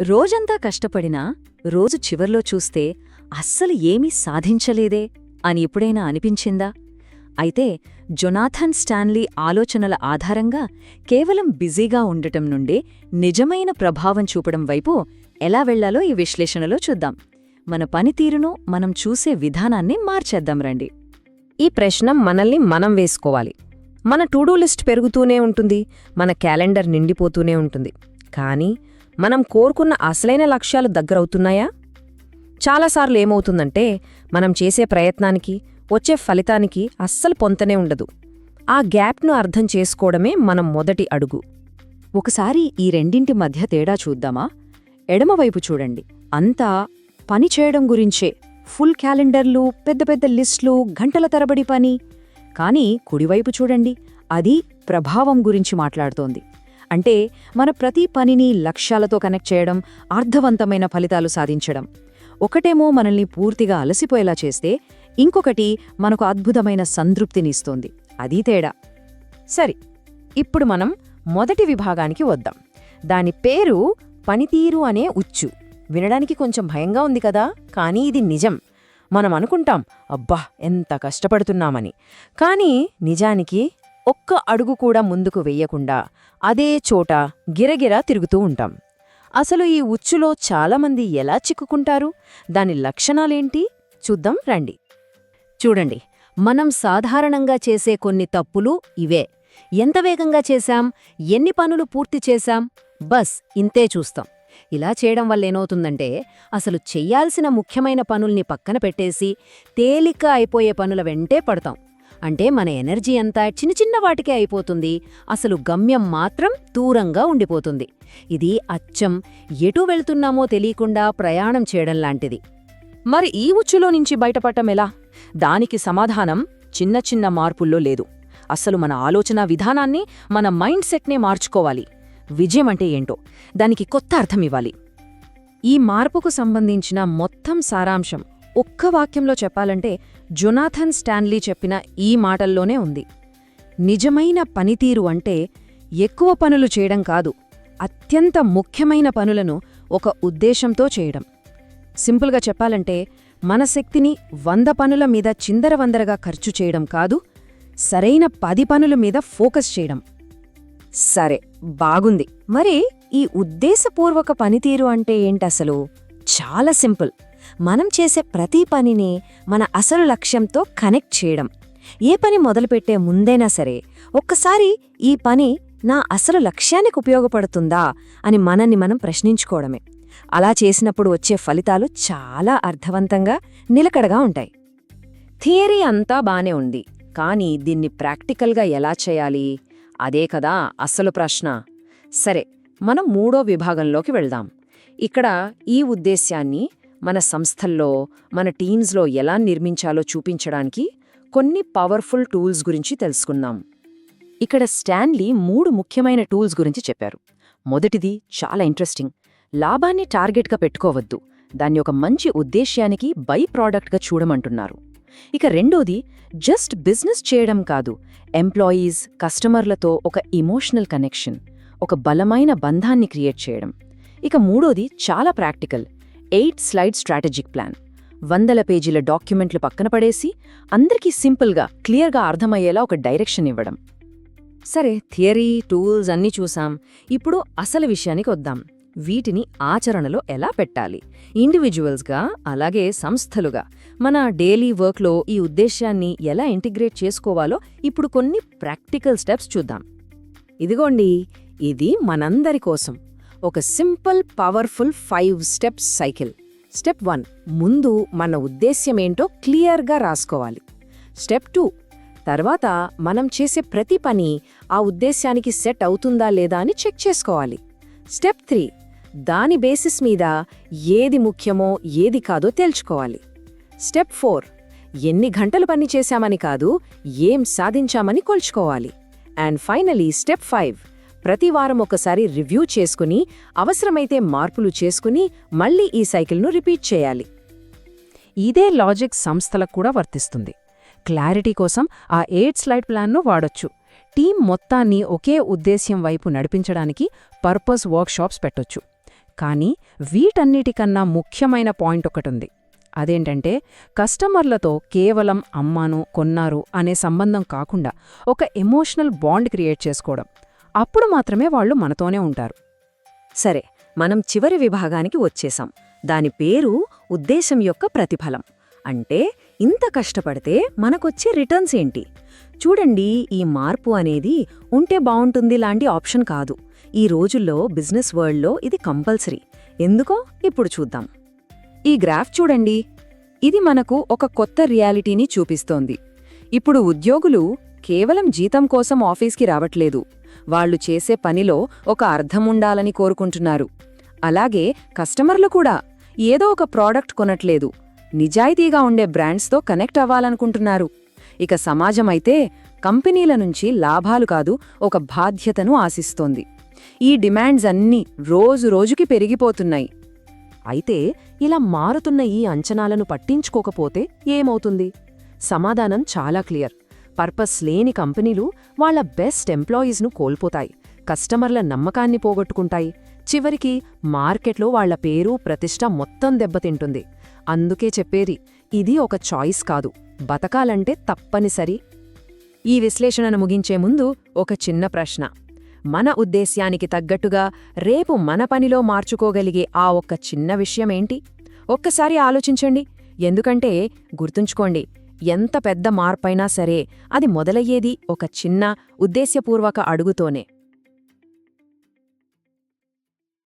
రోజంతా కష్టపడినా రోజు చివర్లో చూస్తే అస్సలు ఏమీ సాధించలేదే అని ఎప్పుడైనా అనిపించిందా? అయితే జొనాథన్ స్టాన్లీ ఆలోచనల ఆధారంగా కేవలం బిజీగా ఉండటం నుండే నిజమైన ప్రభావం చూపడం వైపు ఎలా వెళ్ళాలో ఈ విశ్లేషణలో చూద్దాం. మన పనితీరును మనం చూసే విధానాన్ని మార్చేద్దాం రండి. ఈ ప్రశ్న మనల్ని మనం వేసుకోవాలి. మన టూడూ లిస్ట్ పెరుగుతూనే ఉంటుంది మన క్యాలెండర్ నిండిపోతూనే ఉంటుంది. కానీ మనం కోరుకున్న అసలైన లక్ష్యాలు దగ్గరవుతున్నాయా? చాలాసార్లు ఏమవుతుందంటే మనం చేసే ప్రయత్నానికి వచ్చే ఫలితానికి అస్సలు పొంతనే ఉండదు. ఆ గ్యాప్ను అర్థం చేసుకోవడమే మనం మొదటి అడుగు. ఒకసారి ఈ రెండింటి మధ్య తేడా చూద్దామా? ఎడమవైపు చూడండి. అంతా పని చేయడం గురించే. ఫుల్ క్యాలెండర్లు పెద్ద పెద్ద లిస్టులు గంటల తరబడి పని. కానీ కుడివైపు చూడండి. అది ప్రభావం గురించి మాట్లాడుతోంది. అంటే మన ప్రతి పనిని లక్ష్యాలతో కనెక్ట్ చేయడం అర్థవంతమైన ఫలితాలు సాధించడం. ఒకటేమో మనల్ని పూర్తిగా అలసిపోయేలా చేస్తే ఇంకొకటి మనకు అద్భుతమైన సంతృప్తినిస్తోంది అది తేడా. సరి ఇప్పుడు మనం మొదటి విభాగానికి వద్దాం. దాని పేరు పనితీరు అనే ఉచ్చు. వినడానికి కొంచెం భయంగా ఉంది కదా కానీ ఇది నిజం. మనం అనుకుంటాం అబ్బా ఎంత కష్టపడుతున్నామని. కానీ నిజానికి ఒక్క అడుగు కూడా ముందుకు వెయ్యకుండా అదే చోట గిరగిరా తిరుగుతూ ఉంటాం. అసలు ఈ ఉచ్చులో చాలామంది ఎలా చిక్కుకుంటారు? దాని లక్షణాలేంటి? చూద్దాం రండి. చూడండి మనం సాధారణంగా చేసే కొన్ని తప్పులు ఇవే. ఎంత వేగంగా చేశాం? ఎన్ని పనులు పూర్తి చేశాం? బస్ ఇంతే చూస్తాం. ఇలా చేయడం వల్ల ఏమవుతుందంటే అసలు చెయ్యాల్సిన ముఖ్యమైన పనుల్ని పక్కన పెట్టేసి తేలిక అయిపోయే పనుల వెంటే పడతాం. అంటే మన ఎనర్జీ అంతా చిన్న చిన్న వాటికే అయిపోతుంది. అసలు గమ్యం మాత్రం దూరంగా ఉండిపోతుంది. ఇది అచ్చం ఎటు వెళ్తున్నామో తెలియకుండా ప్రయాణం చేయడం లాంటిది. మరి ఈ ఉచ్చులో నుంచి బయటపడటం ఎలా? దానికి సమాధానం చిన్న చిన్న మార్పుల్లో లేదు. అసలు మన ఆలోచన విధానాన్ని మన మైండ్ సెట్నే మార్చుకోవాలి. విజయం అంటే ఏంటో దానికి కొత్త అర్థం ఇవ్వాలి. ఈ మార్పుకు సంబంధించిన మొత్తం సారాంశం ఒక్క వాక్యంలో చెప్పాలంటే జొనాథన్ స్టాన్లీ చెప్పిన ఈ మాటల్లోనే ఉంది. నిజమైన పనితీరు అంటే ఎక్కువ పనులు చేయడం కాదు అత్యంత ముఖ్యమైన పనులను ఒక ఉద్దేశంతో చేయడం. సింపుల్గా చెప్పాలంటే మన శక్తిని వంద పనుల మీద చిందరవందరగా ఖర్చు చేయడం కాదు సరైన పది పనుల మీద ఫోకస్ చేయడం. సరే బాగుంది. మరి ఈ ఉద్దేశపూర్వక పనితీరు అంటే ఏంటసలు చాలా సింపుల్. మనం చేసే ప్రతి పనిని మన అసలు లక్ష్యంతో కనెక్ట్ చేయడం. ఏ పని మొదలుపెట్టే ముందైనా సరే ఒక్కసారి ఈ పని నా అసలు లక్ష్యానికి ఉపయోగపడుతుందా అని మనల్ని మనం ప్రశ్నించుకోవడమే. అలా చేసినప్పుడు వచ్చే ఫలితాలు చాలా అర్థవంతంగా నిలకడగా ఉంటాయి. థియరీ అంతా బానే ఉంది. కానీ దీన్ని ప్రాక్టికల్గా ఎలా చేయాలి? అదే కదా అసలు ప్రశ్న. సరే మనం మూడో విభాగంలోకి వెళ్దాం. ఇక్కడ ఈ ఉద్దేశ్యాన్ని మన సంస్థల్లో మన టీమ్స్లో ఎలా నిర్మించాలో చూపించడానికి కొన్ని పవర్ఫుల్ టూల్స్ గురించి తెలుసుకుందాం. ఇక్కడ స్టాన్లీ మూడు ముఖ్యమైన టూల్స్ గురించి చెప్పారు. మొదటిది చాలా ఇంట్రెస్టింగ్. లాభాన్ని టార్గెట్గా పెట్టుకోవద్దు. దాన్ని ఒక మంచి ఉద్దేశ్యానికి బై ప్రాడక్ట్గా చూడమంటున్నారు. ఇక రెండోది జస్ట్ బిజినెస్ చేయడం కాదు ఎంప్లాయీస్ కస్టమర్లతో ఒక ఇమోషనల్ కనెక్షన్ ఒక బలమైన బంధాన్ని క్రియేట్ చేయడం. ఇక మూడోది చాలా practical. Eight slide strategic plan. వందల పేజీల డాక్యుమెంట్లు పక్కన పడేసి అందరికీ సింపుల్గా క్లియర్గా అర్థమయ్యేలా ఒక డైరెక్షన్ ఇవ్వడం. సరే థియరీ టూల్స్ అన్నీ చూసాం. ఇప్పుడు అసలు విషయానికి వద్దాం. వీటిని ఆచరణలో ఎలా పెట్టాలి? ఇండివిజువల్స్గా అలాగే సంస్థలుగా. మన డైలీ వర్క్లో ఈ ఉద్దేశ్యాన్ని ఎలా ఇంటిగ్రేట్ చేసుకోవాలో ఇప్పుడు కొన్ని ప్రాక్టికల్ స్టెప్స్ చూద్దాం. ఇదిగోండి ఇది మనందరి కోసం. ఒక simple powerful five steps cycle. Step one ముందు మన ఉద్దేశ్యమేంటో క్లియర్గా రాసుకోవాలి. స్టెప్ టూ తర్వాత మనం చేసే ప్రతి పని ఆ ఉద్దేశ్యానికి సెట్ అవుతుందా లేదా అని చెక్ చేసుకోవాలి. స్టెప్ త్రీ దాని బేసిస్ మీద ఏది ముఖ్యమో ఏది కాదో తేల్చుకోవాలి. స్టెప్ ఫోర్ ఎన్ని గంటలు పని చేశామని కాదు ఏం సాధించామని కొల్చుకోవాలి. అండ్ ఫైనలీ స్టెప్ ఫైవ్ ప్రతి వారం ఒకసారి రివ్యూ చేసుకుని అవసరమైతే మార్పులు చేసుకుని మళ్ళీ ఈ సైకిల్ను రిపీట్ చేయాలి. ఇదే లాజిక్ సంస్థలకు కూడా వర్తిస్తుంది. క్లారిటీ కోసం ఆ ఎయిట్ స్లైడ్ ప్లాన్ను వాడొచ్చు. టీం మొత్తాన్ని ఒకే ఉద్దేశ్యం వైపు నడిపించడానికి పర్పస్ వర్క్షాప్స్ పెట్టొచ్చు. కానీ వీటన్నిటికన్నా ముఖ్యమైన పాయింట్ ఒకటుంది. అదేంటంటే కస్టమర్లతో కేవలం అమ్మాను కొన్నారు అనే సంబంధం కాకుండా ఒక ఎమోషనల్ బాండ్ క్రియేట్ చేసుకోవడం. అప్పుడు మాత్రమే వాళ్ళు మనతోనే ఉంటారు. సరే మనం చివరి విభాగానికి వచ్చేసాం దాని పేరు ఉద్దేశం యొక్క ప్రతిఫలం. అంటే ఇంత కష్టపడితే మనకొచ్చే రిటర్న్స్ ఏంటి? చూడండి ఈ మార్పు అనేది ఉంటే బావుంటుంది లాంటి ఆప్షన్ కాదు. ఈ రోజుల్లో బిజినెస్ వరల్డ్లో ఇది కంపల్సరీ. ఎందుకో ఇప్పుడు చూద్దాం. ఈ గ్రాఫ్ చూడండి. ఇది మనకు ఒక కొత్త రియాలిటీని చూపిస్తోంది. ఇప్పుడు ఉద్యోగులు కేవలం జీతం కోసం ఆఫీస్కి రావట్లేదు. వాళ్ళు చేసే పనిలో ఒక అర్థముండాలని కోరుకుంటున్నారు. అలాగే కస్టమర్లు కూడా ఏదో ఒక ప్రోడక్ట్ కొనట్లేదు. నిజాయితీగా ఉండే బ్రాండ్స్తో కనెక్ట్ అవ్వాలనుకుంటున్నారు. ఇక సమాజమైతే కంపెనీల నుంచి లాభాలు కాదు ఒక బాధ్యతను ఆశిస్తోంది. ఈ డిమాండ్స్ అన్నీ రోజు రోజుకి పెరిగిపోతున్నాయి. అయితే ఇలా మారుతున్న ఈ అంచనాలను పట్టించుకోకపోతే ఏమవుతుంది? సమాధానం చాలా క్లియర్. పర్పస్ లేని కంపెనీలు వాళ్ళ బెస్ట్ ఎంప్లాయీస్ను కోల్పోతాయి. కస్టమర్ల నమ్మకాన్ని పోగొట్టుకుంటాయి. చివరికి మార్కెట్లో వాళ్ళ పేరు ప్రతిష్ట మొత్తం దెబ్బతింటుంది. అందుకే చెప్పేది ఇది ఒక చాయిస్ కాదు. బతకాలంటే తప్పనిసరి. ఈ విశ్లేషణను ముగించే ముందు ఒక చిన్న ప్రశ్న. మన ఉద్దేశ్యానికి తగ్గట్టుగా రేపు మన పనిలో మార్చుకోగలిగే ఆ ఒక్క చిన్న విషయమేంటి? ఒక్కసారి ఆలోచించండి. ఎందుకంటే గుర్తుంచుకోండి ఎంత పెద్ద మార్పైనా సరే అది మొదలయ్యేది ఒక చిన్న ఉద్దేశ్యపూర్వక అడుగుతోనే.